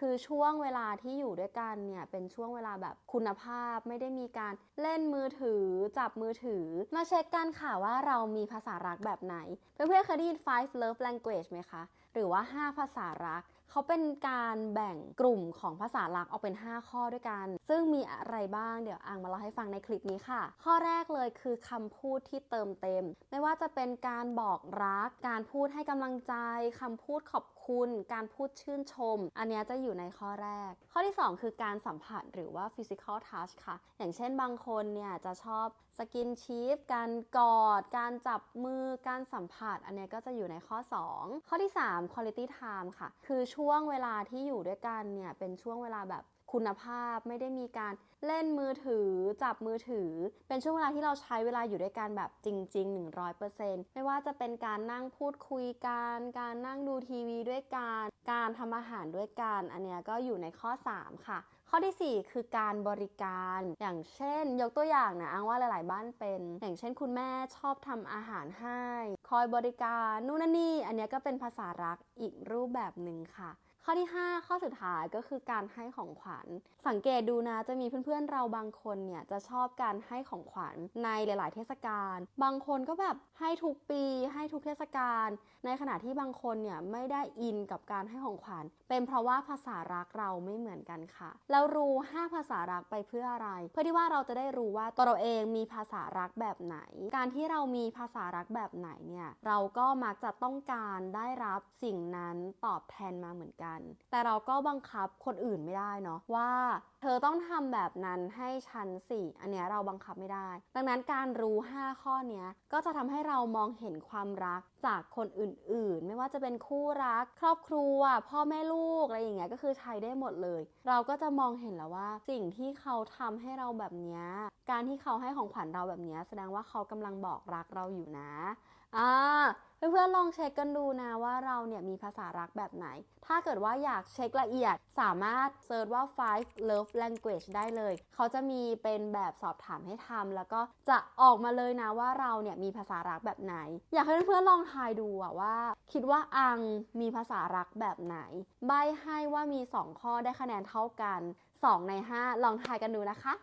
คือช่วงเวลาที่อยู่ด้วยกันเนี่ยเป็นช่วงเวลาแบบคุณภาพไม่ได้มีการเล่นมือถือ จับมือถือ มาเช็คกันค่ะว่าเรามีภาษารักแบบไหน เพื่อนๆเคยได้ยิน five love language ไหมคะ หรือว่า 5 ภาษารักเขาเป็นการแบ่งกลุ่มของภาษารักออกเป็น 5 ข้อด้วยกัน ซึ่งมีอะไรบ้างเดี๋ยวอังมาเล่าให้ฟังในคลิปนี้ค่ะ ข้อแรกเลยคือคำพูดที่เติมเต็ม ไม่ว่าจะเป็นการบอกรัก การพูดให้กำลังใจคำพูดขอบคุณ การพูดชื่นชม อันนี้จะอยู่ในข้อแรก ข้อที่ 2 คือการสัมผัสหรือว่า physical touch ค่ะ อย่างเช่นบางคนเนี่ยจะชอบสกินชีฟการกอด การจับมือ การสัมผัส อันนี้ก็จะอยู่ในข้อ 2 ข้อที่ 3 quality time ค่ะ คือช่วงเวลาที่อยู่ด้วยกันเนี่ยเป็นช่วงเวลาแบบ คุณภาพไม่ได้มีการเล่นมือถือ จับมือถือ เป็นช่วงเวลาที่เราใช้เวลาอยู่ด้วยกันแบบจริง ๆ 100%ไม่ว่าจะเป็นการนั่งพูดคุยกันการนั่งดูทีวีด้วยกันการทำอาหารด้วยกันอันเนี้ยก็อยู่ในข้อ 3 ค่ะ ข้อทีสี่4 คือการบริการอย่างเช่น ยกตัวอย่างนะอังว่าหลาย ๆ บ้านเป็น อย่างเช่น คุณแม่ชอบทำอาหารให้ คอยบริการนู่นนี่อันเนี้ยก็เป็นภาษารักอีกรูปแบบหนึ่งค่ะ ข้อที่ 5 ข้อสุดท้ายก็คือการให้ของขวัญ สังเกตดูนะจะมีเพื่อนๆเราบางคนเนี่ยจะชอบการให้ของขวัญในหลาย ๆ เทศกาลบางคนก็แบบให้ทุกปีให้ทุกเทศกาลในขณะที่บางคนเนี่ยไม่ได้อินกับการให้ของขวัญ เป็นเพราะว่าภาษารักเราไม่เหมือนกันค่ะ แล้วรู้ 5 ภาษารักไปเพื่ออะไร เพื่อที่ว่าเราจะได้รู้ว่าตัวเราเองมีภาษารักแบบไหน การที่เรามีภาษารักแบบไหนเนี่ยเราก็มักจะต้องการได้รับสิ่งนั้นตอบแทนมาเหมือนกันแต่เราก็บังคับคนอื่นไม่ได้เนาะว่า เธอต้องทำแบบนั้นให้ฉันสิอันเนี้ยเราบังคับไม่ได้ ดังนั้นการรู้ 5 ข้อเนี้ยก็จะทำให้เรามองเห็นความรักจากคนอื่นๆ ไม่ว่าจะเป็นคู่รัก ครอบครัว พ่อแม่ลูกอะไรอย่างเงี้ยก็คือใช้ได้หมดเลย เราก็จะมองเห็นแล้วว่า สิ่งที่เขาทำให้เราแบบเนี้ยการที่เขาให้ของขวัญเราแบบเนี้ยแสดงว่าเขากำลังบอกรักเราอยู่นะ อ่าเพื่อนๆลองเช็คกันดูนะว่าเราเนี่ยมีภาษารักแบบไหน ถ้าเกิดว่าอยากเช็คละเอียดสามารถเซิร์ชว่า five love language ได้เลย เขาจะมีเป็นแบบสอบถามให้ทำแล้วก็จะออกมาเลยนะว่าเราเนี่ยมีภาษารักแบบไหน อยากให้เพื่อนๆลองทายดูอะว่า คิดว่าอังมีภาษารักแบบไหน ใบให้ว่ามี 2 ข้อได้คะแนนเท่ากัน 2 ใน 5 ลองทายกันดูนะคะ